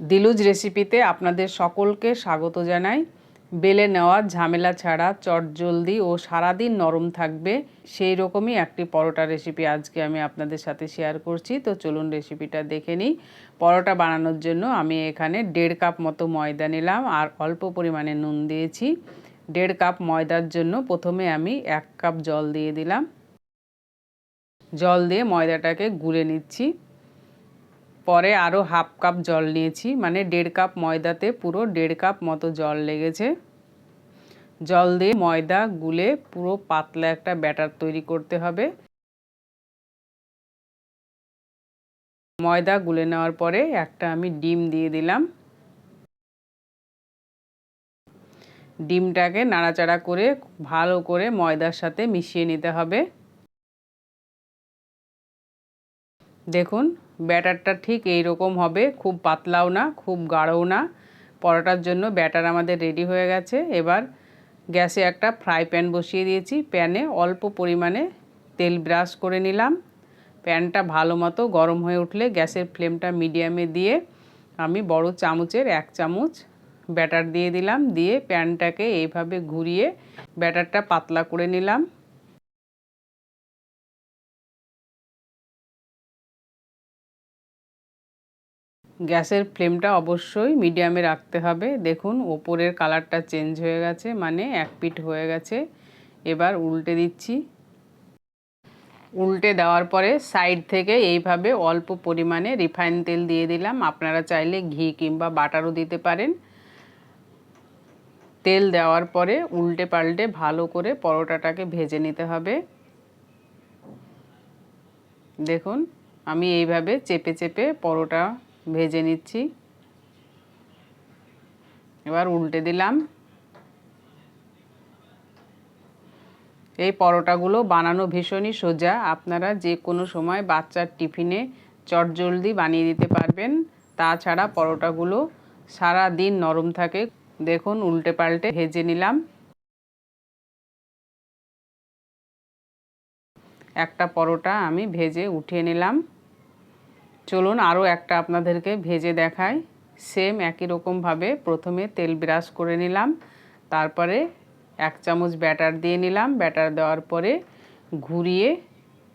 দিলুজ রেসিপিতে আপনাদের সকলকে স্বাগত জানাই। বেলে নেওয়া, ঝামেলা ছাড়া চটজলদি ও সারাদিন নরম থাকবে, সেই রকমই একটি পরোটা রেসিপি আজকে আমি আপনাদের সাথে শেয়ার করছি। তো চলুন রেসিপিটা দেখে নিই। পরোটা বানানোর জন্য আমি এখানে দেড় কাপ মতো ময়দা নিলাম আর অল্প পরিমাণে নুন দিয়েছি। দেড় কাপ ময়দার জন্য প্রথমে আমি এক কাপ জল দিয়ে দিলাম। জল দিয়ে ময়দাটাকে গুলে নিচ্ছি। পরে আরও হাফ কাপ জল নিয়েছি মানে দেড় কাপ ময়দাতে পুরো দেড় কাপ মতো জল লেগেছে। জল দিয়ে ময়দা গুলে পুরো পাতলা একটা ব্যাটার তৈরি করতে হবে। ময়দা গুলে নেওয়ার পরে একটা আমি ডিম দিয়ে দিলাম। ডিমটাকে নাড়াচাড়া করে ভালো করে ময়দার সাথে মিশিয়ে নিতে হবে। দেখুন ব্যাটারটা ঠিক এই রকম হবে, খুব পাতলাও না, খুব গাঢ়ও না। পরোটার জন্য ব্যাটার আমাদের রেডি হয়ে গেছে। এবার গ্যাসে একটা ফ্রাই প্যান বসিয়ে দিয়েছি। প্যানে অল্প পরিমাণে তেল ব্রাশ করে নিলাম। প্যানটা ভালো মতো গরম হয়ে উঠলে গ্যাসের ফ্লেমটা মিডিয়ামে দিয়ে আমি বড় চামচের এক চামচ ব্যাটার দিয়ে দিলাম। দিয়ে প্যানটাকে এইভাবে ঘুরিয়ে ব্যাটারটা পাতলা করে নিলাম। গ্যাসের ফ্লেমটা অবশ্যই মিডিয়ামে রাখতে হবে। দেখুন, ওপরের কালারটা চেঞ্জ হয়ে গেছে মানে এক পিট হয়ে গেছে। এবার উল্টে দিচ্ছি। উল্টে দেওয়ার পরে সাইড থেকে এইভাবে অল্প পরিমাণে রিফাইন তেল দিয়ে দিলাম। আপনারা চাইলে ঘি কিংবা বাটারও দিতে পারেন। তেল দেওয়ার পরে উল্টে পাল্টে ভালো করে পরোটাটাকে ভেজে নিতে হবে। দেখুন, আমি এইভাবে চেপে চেপে পরোটা ভেজে নিচ্ছি। এবার উল্টে দিলাম। এই পরোটাগুলো বানানো ভীষণই সোজা। আপনারা যে কোনো সময় বাচ্চার টিফিনে চটজলদি বানিয়ে দিতে পারবেন। তাছাড়া পরোটাগুলো সারা দিন নরম থাকে। দেখুন, উল্টে পাল্টে ভেজে নিলাম। একটা পরোটা আমি ভেজে উঠিয়ে নিলাম। চলুন আরও একটা আপনাদেরকে ভেজে দেখাই। সেম একই রকমভাবে প্রথমে তেল ব্রাশ করে নিলাম, তারপরে এক চামচ ব্যাটার দিয়ে নিলাম। ব্যাটার দেওয়ার পরে ঘুরিয়ে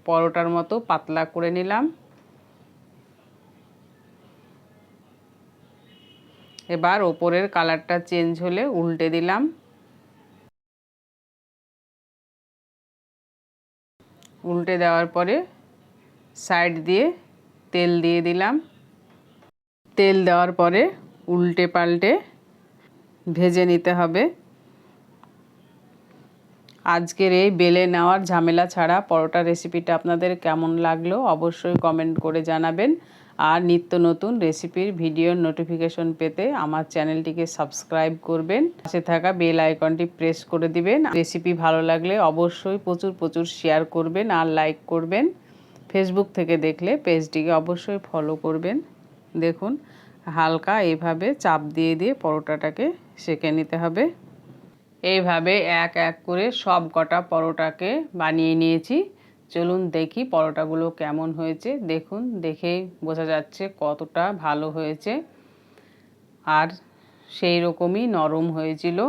পরোটার মতো পাতলা করে নিলাম। এবার ওপরের কালারটা চেঞ্জ হলে উল্টে দিলাম। উল্টে দেওয়ার পরে সাইড দিয়ে তেল দিয়ে দিলাম। তেল দেওয়ার পরে উল্টে পাল্টে ভেজে নিতে হবে। আজকের এই বেলে নেওয়ার ঝামেলা ছাড়া পরোটা রেসিপিটা আপনাদের কেমন লাগল অবশ্যই কমেন্ট করে জানাবেন। আর নিত্য নতুন রেসিপির ভিডিওর নোটিফিকেশন পেতে আমার চ্যানেলটিকে সাবস্ক্রাইব করবেন। পাশে থাকা বেল আইকনটি প্রেস করে দিবেন। রেসিপি ভালো লাগলে অবশ্যই প্রচুর প্রচুর শেয়ার করবেন আর লাইক করবেন। ফেসবুক থেকে দেখলে পেজটিকে অবশ্যই ফলো করবেন। দেখুন, হালকা এইভাবে চাপ দিয়ে দিয়ে পরোটাটাকে সেঁকে নিতে হবে। এইভাবে এক এক করে সব কটা পরোটাকে বানিয়ে নিয়েছি। চলুন দেখি পরোটাগুলো কেমন হয়েছে। দেখুন দেখেই বোঝা যাচ্ছে কতটা ভালো হয়েছে। আর সেই রকমই নরম হয়েছিল।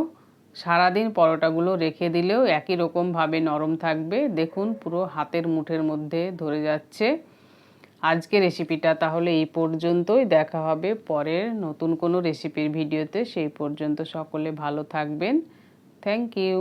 সারাদিন পরোটাগুলো রেখে দিলেও একই রকমভাবে নরম থাকবে। দেখুন, পুরো হাতের মুঠের মধ্যে ধরে যাচ্ছে। আজকে রেসিপিটা তাহলে এই পর্যন্তই। দেখা হবে পরের নতুন কোনো রেসিপির ভিডিওতে। সেই পর্যন্ত সকলে ভালো থাকবেন। Thank you